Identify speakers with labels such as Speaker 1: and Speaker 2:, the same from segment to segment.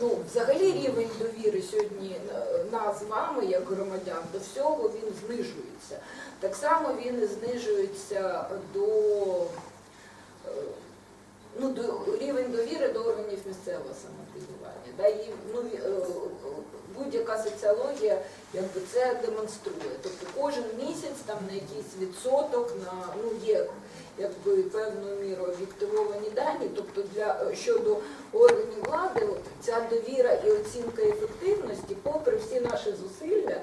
Speaker 1: ну, взагалі рівень довіри сьогодні нас з вами, як громадян, до всього він знижується. Так само він знижується до, е, ну, до рівень довіри до органів місцевого самоврядування. Да, ну, е, будь-яка соціологія якби це демонструє. Тобто кожен місяць там на якийсь відсоток, на ну є якби певною мірою об'єктивовані дані. Тобто для е, щодо органів влади, от ця довіра і оцінка ефективності, попри всі наші зусилля,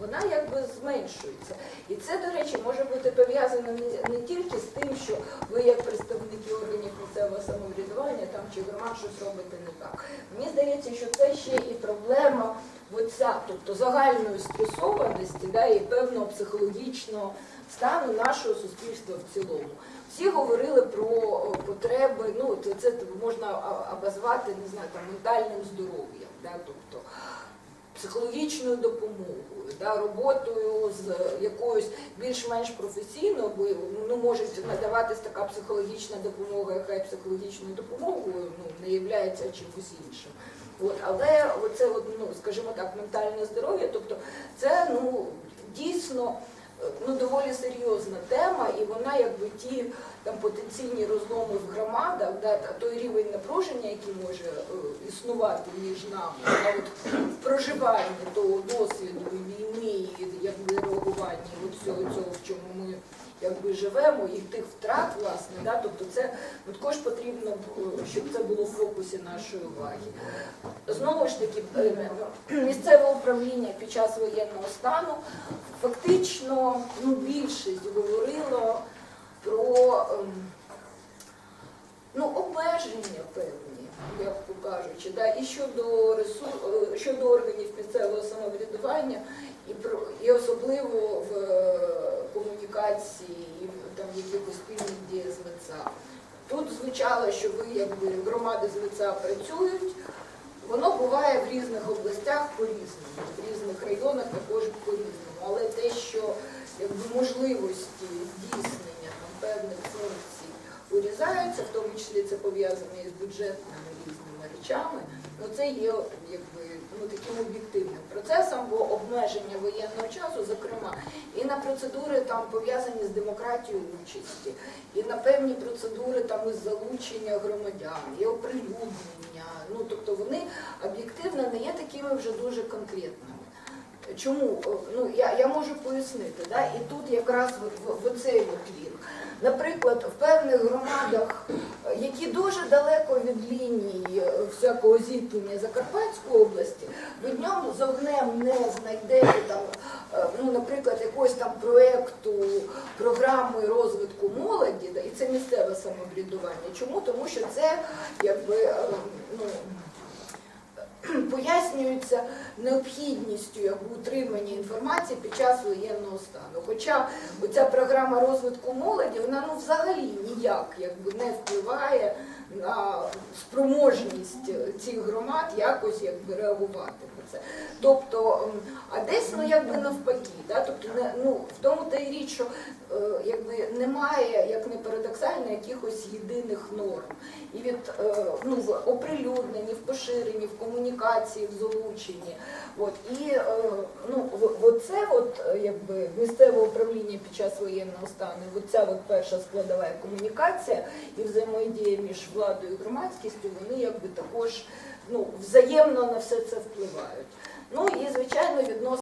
Speaker 1: вона якби зменшується. І це, до речі, може бути пов'язано не, тільки з тим, що ви, як представники органів місцевого самоврядування там чи громад щось робите не так. Мені здається, що це ще і проблема оця, тобто загальної стресованості да, і певного психологічного стану нашого суспільства в цілому. Всі говорили про потреби, ну це, це можна обозвати, не знаю, там ментальним здоров'ям, да, тобто психологічною допомогою, да, роботою з якоюсь більш-менш професійною, бо ну, може надаватись така психологічна допомога, яка є психологічною допомогою ну, не є чимось іншим. От, але от, ну, скажімо так, ментальне здоров'я, тобто це ну, дійсно е, ну, доволі серйозна тема, і вона якби ті там потенційні розломи в громадах, да, той рівень напруження, який може е, існувати між нами, а от в проживанні того досвіду війни, якби реагування от всього цього, в чому ми якби живемо, і тих втрат, власне, да, тобто це також потрібно, е, щоб це було в фокусі нашої уваги. Знову ж таки, е, місцеве управління під час воєнного стану фактично ну, більшість говорило про ем, ну, обмеження певні, як кажучи, да, і щодо ресурс, щодо органів місцевого самоврядування, і про і особливо в комунікації і там якихось спільних діях з МЕЦА. Тут звучало, що ви якби громади з МЕЦА працюють. Воно буває в різних областях по-різному, в різних районах також по-різному. Але те, що якби, можливості здійснення там, певних функцій урізаються, в тому числі це пов'язане із бюджетними різними речами, ну це є якби, ну, таким об'єктивним процесом, бо обмеження воєнного часу, зокрема, і на процедури там пов'язані з демократією участі, і на певні процедури там із залучення громадян, і оприлюднення. Ну тобто вони об'єктивно не є такими вже дуже конкретними. Чому? Ну, я, я можу пояснити, да? і тут якраз в, в, в оцей от. Наприклад, в певних громадах, які дуже далеко від лінії всякого зіткнення Закарпатської області, ви днем з огнем не знайдете там, е, ну, наприклад, якогось там проєкту, програми розвитку молоді, і це місцеве самоврядування. Чому? Тому що це якби е, ну, пояснюється необхідністю якби, утримання інформації під час воєнного стану. Хоча ця програма розвитку молоді, вона ну, взагалі ніяк якби, не впливає на спроможність цих громад якось якби, реагувати на це. Тобто, а десь ну, якби навпаки, да? тобто, ну, в тому та й річ, що е, якби, немає, як не парадоксально, якихось єдиних норм. І від е, ну, в оприлюдненні, в поширенні, в комунікації, в залученні. От, і е, ну, оце от, е, якби, місцеве управління під час воєнного стану, оця от перша складова комунікація і взаємодія між владою і громадськістю, вони якби також ну, взаємно на все це впливають. Ну і звичайно відносно.